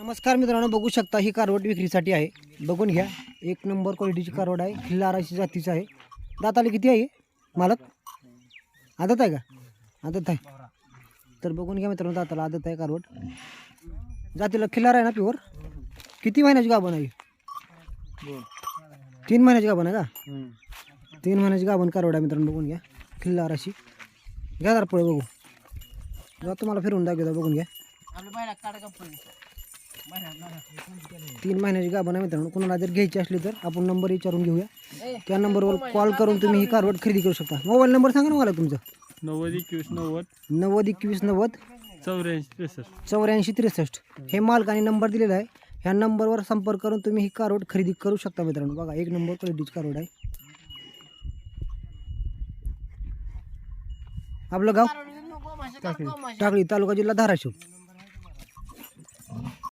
नमस्कार मित्रांनो बघू शकता ही कारवट विक्रीसाठी आहे. बघून घ्या एक नंबर क्वालिटीची कारवड आहे. खिल्लाराची जातीचं आहे. दाताला किती आहे? मालक? आदत आहे का? आदत आहे. तर बघून घ्या मित्रांनो दाताला आदत आहे कारवट जातीला खिल्लार आहे ना प्युअर किती महिन्याची गाभण आहे तीन महिन्याची गाभण आहे का? तीन महिन्याची गाभण कारवड आहे मित्रांनो बघून घ्या. खिल्लार अशी घ्या जरा पुढे बघू. जा तुम्हाला फिरून दाखवता बघून घ्या. तीन महिन्याची गाभण आहे मित्रांनो. कोणाला जर घ्यायची असली तर आपण नंबर विचारून घेऊया. त्या नंबरवर कॉल करून तुम्ही ही कारवड खरेदी करू शकता. मोबाईल नंबर सांगा ना मला तुमचा. नव्वद एकवीस नव्वद नव्वद एकवीस नव्वद चौऱ्याऐंशी त्रेसष्ट. चौऱ्याऐंशी त्रेसष्ट. हे मालकाने नंबर दिलेला आहे. ह्या नंबरवर संपर्क करून तुम्ही ही कारवड खरेदी करू शकता मित्रांनो. बघा एक नंबर क्वालिटीची कारवड आहे. आपलं गाव? टाकळी तालुका जिल्हा धाराशिव.